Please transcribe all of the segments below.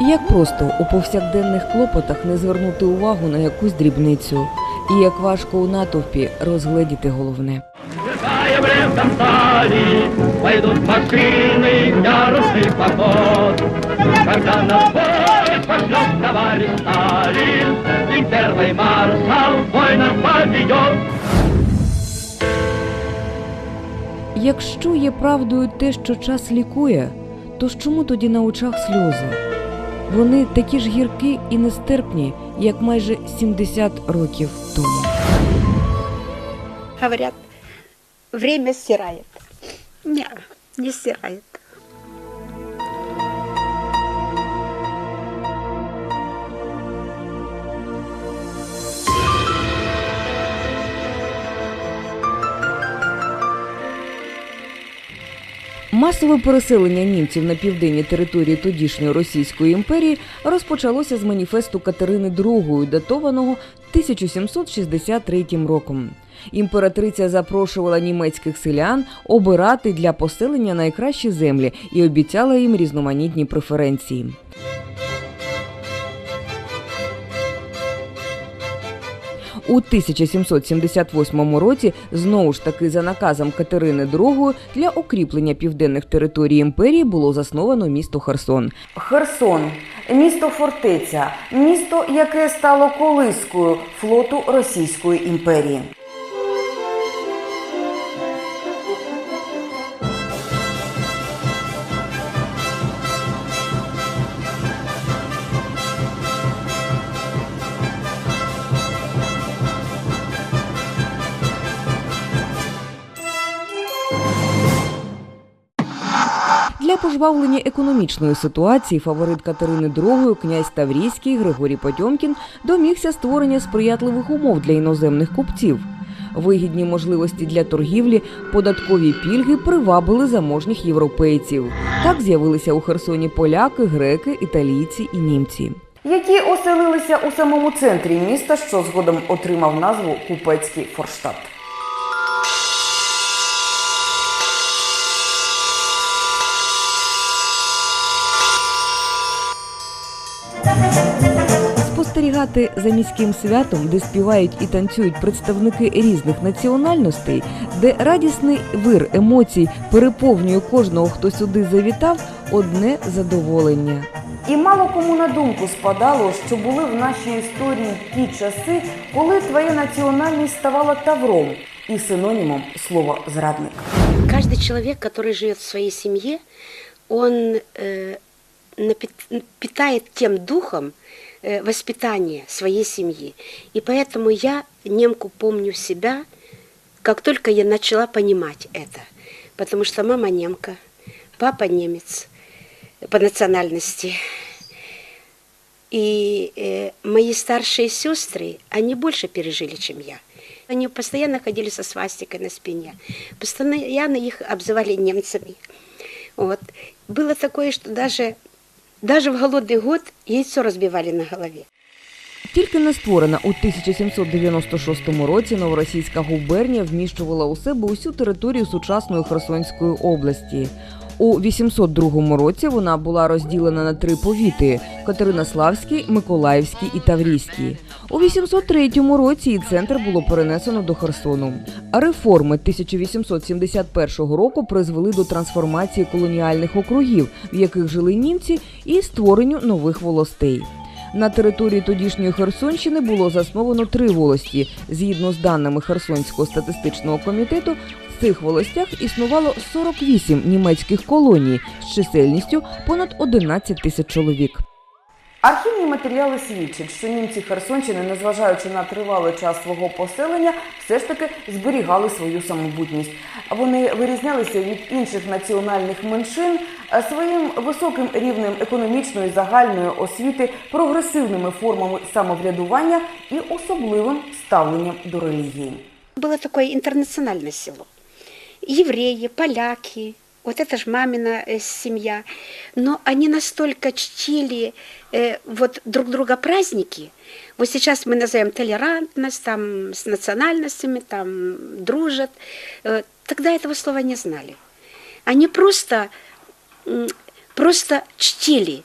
Як просто у повсякденних клопотах не звернути увагу на якусь дрібницю, і як важко у натовпі розгледіти головне. Сверкая блеском стали, пойдут машины, яростный поход. Когда на бой пошлет товарищ Сталин, и первый маршал бой нас поведет. Якщо є правдою те, що час лікує, то ж чому тоді на очах сльози? Вони такі ж гіркі і нестерпні, як майже 70 років тому. Говорять, время стирає. Не, не стирает. Масове переселення німців на південній території тодішньої Російської імперії розпочалося з маніфесту Катерини II, датованого 1763 роком. Імператриця запрошувала німецьких селян обирати для поселення найкращі землі і обіцяла їм різноманітні преференції. У 1778 році знову ж таки за наказом Катерини II для укріплення південних територій імперії було засновано місто Херсон. Херсон місто фортеця, місто, яке стало колискою флоту Російської імперії. Для пожвавлення економічної ситуації фаворит Катерини II, князь Таврійський Григорій Потьомкін домігся створення сприятливих умов для іноземних купців. Вигідні можливості для торгівлі, податкові пільги привабили заможніх європейців. Так з'явилися у Херсоні поляки, греки, італійці і німці. Які оселилися у самому центрі міста, що згодом отримав назву Купецький Форштадт. Спостерігати за міським святом, де співають і танцюють представники різних національностей, де радісний вир емоцій переповнює кожного, хто сюди завітав, одне задоволення. І мало кому на думку спадало, що були в нашій історії ті часи, коли твоя національність ставала тавром і синонімом слова зрадник. Каждый человек, который живет в своей семье, он э, напит- питает тем духом Э, воспитания своей семьи. И поэтому я немку помню себя, как только я начала понимать это. Потому что мама немка, папа немец по национальности. И э, мои старшие сестры, они больше пережили, чем я. Они постоянно ходили со свастикой на спине, постоянно их обзывали немцами. Вот. Было такое, что даже, даже в голодный год яйцо разбивали на голове. Тільки не створена у 1796 році новоросійська губернія вміщувала у себе усю територію сучасної Херсонської області. У 802 році вона була розділена на три повіти: Катеринославський, Миколаївський і Таврійський. У 803 році її центр було перенесено до Херсону. Реформи 1871 року призвели до трансформації колоніальних округів, в яких жили німці, і створенню нових волостей. На території тодішньої Херсонщини було засновано три волості. Згідно з даними Херсонського статистичного комітету, цих волостях існувало 48 німецьких колоній з чисельністю понад 11 тисяч чоловік. Архівні матеріали свідчать, що німці Херсонщини, незважаючи на тривалий час свого поселення, все ж таки зберігали свою самобутність. Вони вирізнялися від інших національних меншин е, своїм високим рівнем економічної загальної освіти, прогресивними формами самоврядування і особливим ставленням до релігії. Было такое интернациональное село. Евреи, поляки, вот это же мамина э, семья. Но они настолько чтили э, вот друг друга праздники. Вот сейчас мы называем толерантность, там с национальностями, там дружат. Э, тогда этого слова не знали. Они просто, м, просто чтили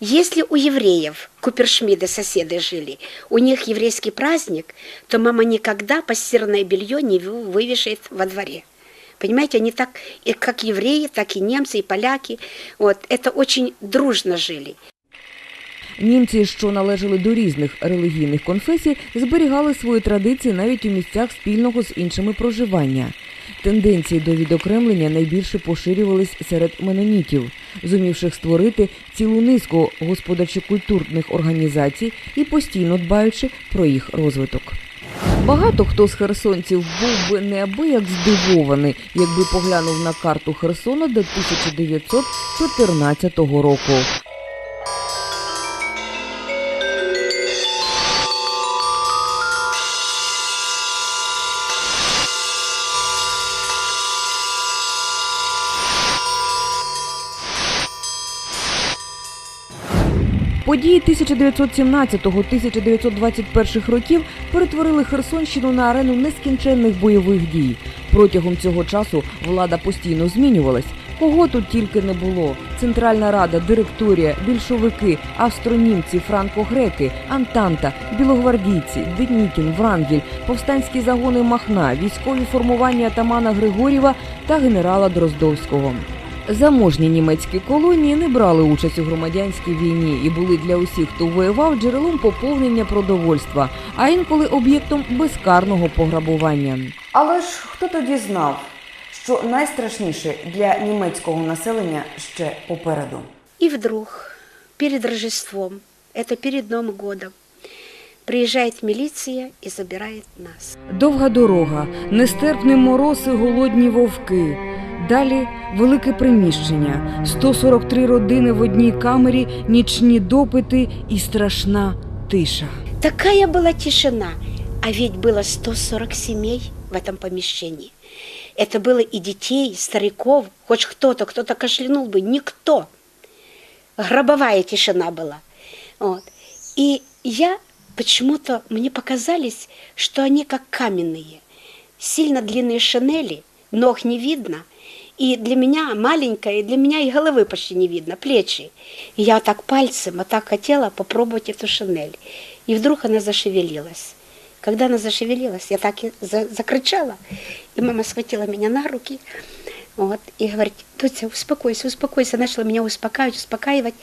Если у евреев, Купершмиды, соседи жили, у них еврейский праздник, то мама никогда постиранное белье не вы- вывешает во дворе. Понимаете, они так, и как евреи, так и немцы, и поляки. Вот, это очень дружно жили. Німці, що належали до різних релігійних конфесій, зберігали свої традиції навіть у місцях спільного з іншими проживання. Тенденції до відокремлення найбільше поширювались серед менонітів, зумівших створити цілу низку господарчо-культурних організацій і постійно дбаючи про їх розвиток. Багато хто з херсонців був би неабияк здивований, якби поглянув на карту Херсона до 1914 року. Події 1917-1921 років перетворили Херсонщину на арену нескінченних бойових дій. Протягом цього часу влада постійно змінювалась. Кого тут тільки не було: Центральна Рада, директорія, більшовики, австронімці, франко-греки, Антанта, білогвардійці, Денікін, Врангель, повстанські загони Махна, військові формування атамана Григорєва та генерала Дроздовського. Заможні німецькі колонії не брали участь у громадянській війні і були для усіх, хто воював, джерелом поповнення продовольства, а інколи об'єктом безкарного пограбування. Але ж хто тоді знав, що найстрашніше для німецького населення ще попереду? И вдруг, перед Рождеством, это перед Новым годом, приезжает милиция и забирает нас. Довга дорога, нестерпний мороз і голодні вовки. Далі велике приміщення, 143 родини в одній камері, нічні допити і страшна тиша. Такая была тишина, а ведь было 140 семей в этом помещении. Это было и детей, и стариков, хоть кто-то, кто-то кашлянул бы, никто. Гробовая тишина была. Вот. И я почему-то, мне показались, что они как каменные. Сильно длинные шинели, ног не видно. И для меня маленькая, и для меня и головы почти не видно, плечи. И я вот так пальцем, вот так хотела попробовать эту шинель. И вдруг она зашевелилась. Когда она зашевелилась, я так и за- закричала. И мама схватила меня на руки вот, и говорит, Тутя, успокойся, успокойся. Начала меня успокаивать, успокаивать.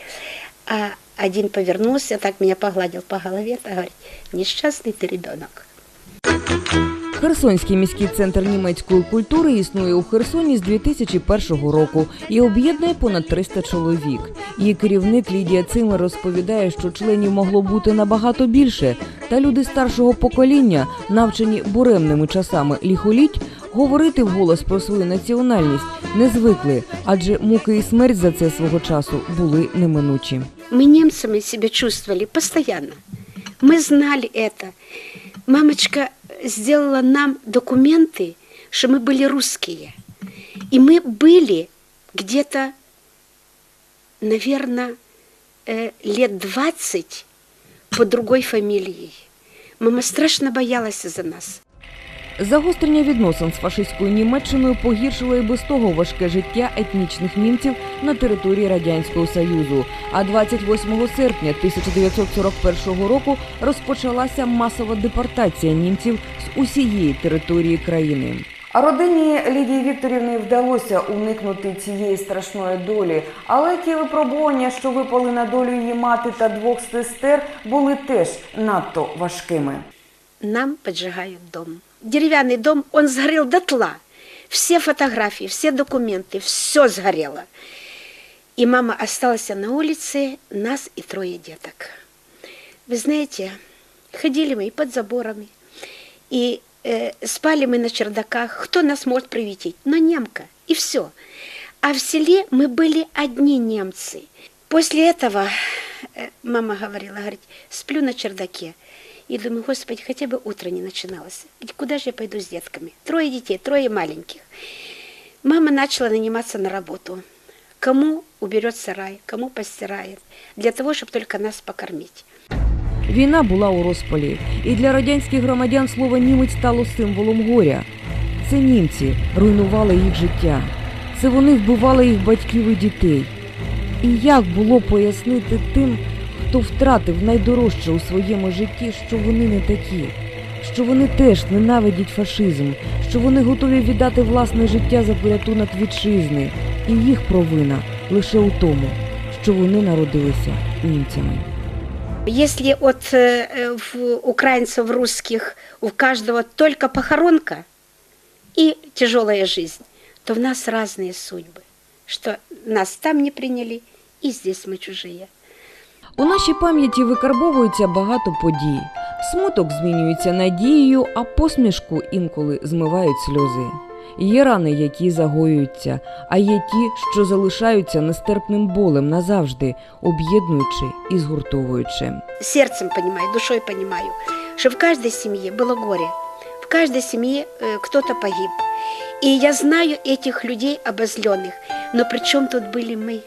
А один повернулся, так меня погладил по голове, и говорит, несчастный ты ребенок. Херсонський міський центр німецької культури існує у Херсоні з 2001 року і об'єднує понад 300 чоловік. Її керівник Лідія Цимер розповідає, що членів могло бути набагато більше, та люди старшого покоління, навчені буремними часами ліхоліть, говорити вголос про свою національність не звикли, адже муки і смерть за це свого часу були неминучі. Мы немцами себя чувствовали постоянно. Мы знали это. Мамочка сделала нам документы, что мы были русские. И мы были где-то, наверное, э, лет 20 под другой фамилией. Мама страшно боялась за нас. Загострення відносин з фашистською Німеччиною погіршило і без того важке життя етнічних німців на території радянського союзу. А 28 серпня 1941 року розпочалася масова депортація німців з усієї території країни. А родині Лідії Вікторівни вдалося уникнути цієї страшної долі, але ті випробування, що випали на долю її мати та двох сестер, були теж надто важкими. Нам поджигают дом. Деревянный дом, он сгорел дотла. Все фотографии, все документы, все сгорело. И мама осталась на улице, нас и трое деток. Вы знаете, ходили мы и под заборами, и э, спали мы на чердаках. Кто нас может приветить? Но немка, и все. А в селе мы были одни немцы. После этого э, мама говорила, говорит, сплю на чердаке. И думаю, Господи, хотя бы утро не начиналось. Ведь Куда же я пойду с детками? Трое детей, трое маленьких. Мама начала наниматься на работу. Кому уберет сарай, кому постирает. Для того, чтобы только нас покормить. Війна була у розпалі, і для радянських громадян слово німець стало символом горя. Це німці руйнували їх життя. Це вони вбивали їх батьків і дітей. І як було пояснити тим, хто втратив найдорожче у своєму житті, що вони не такі, що вони теж ненавидять фашизм, що вони готові віддати власне життя за порятунок вітчизни, і їх провина лише у тому, що вони народилися німцями. Если от э, э, в украинцев, русских, у каждого только похоронка и тяжелая жизнь, то в нас разные судьбы. Что нас там не приняли, и здесь мы чужие. У нашій пам'яті викарбовується багато подій. Смуток змінюється надією, а посмішку інколи змивають сльози. Є рани, які загоюються, а є ті, що залишаються нестерпним болем назавжди, об'єднуючи і згуртовуючи. Сердцем понимаю, душой понимаю, что в каждой семье было горе, в каждой семье э, кто-то погиб. И я знаю этих людей обозленных, но при чем тут были мы?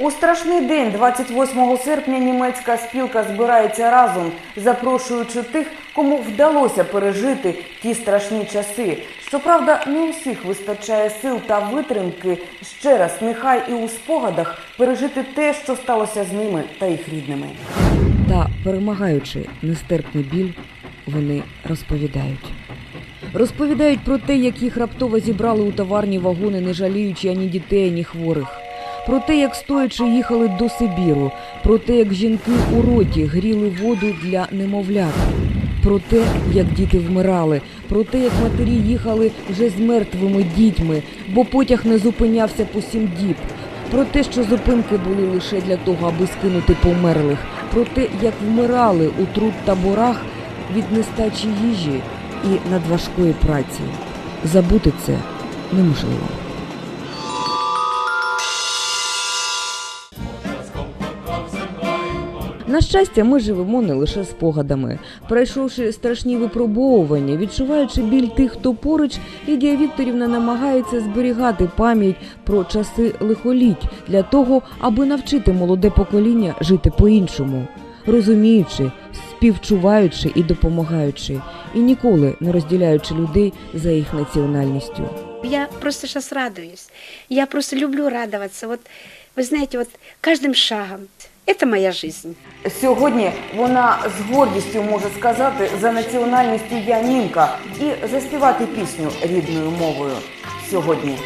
У страшний день, 28 серпня, німецька спілка збирається разом, запрошуючи тих, кому вдалося пережити ті страшні часи. Щоправда, не у всіх вистачає сил та витримки ще раз, нехай і у спогадах пережити те, що сталося з ними та їх рідними. Та перемагаючи нестерпний біль, вони розповідають. Розповідають про те, як їх раптово зібрали у товарні вагони, не жаліючи ані дітей, ані хворих. Про те, як стоячи їхали до Сибіру, про те, як жінки у роті гріли воду для немовлят, про те, як діти вмирали, про те, як матері їхали вже з мертвими дітьми, бо потяг не зупинявся по сім діб. Про те, що зупинки були лише для того, аби скинути померлих, про те, як вмирали у труд таборах від нестачі їжі і надважкої праці. Забути це неможливо. На щастя, ми живемо не лише спогадами. Пройшовши страшні випробовування, відчуваючи біль тих, хто поруч, Лідія Вікторівна намагається зберігати пам'ять про часи лихоліть для того, аби навчити молоде покоління жити по-іншому, розуміючи, співчуваючи і допомагаючи, і ніколи не розділяючи людей за їх національністю. Я просто сейчас радуюсь. Я просто люблю радоваться. Вот, вы знаете, вот каждым шагом. Это моя жизнь. Сьогодні вона з гордістю може сказати за національністю я німка і заспівати пісню рідною мовою. Сьогодні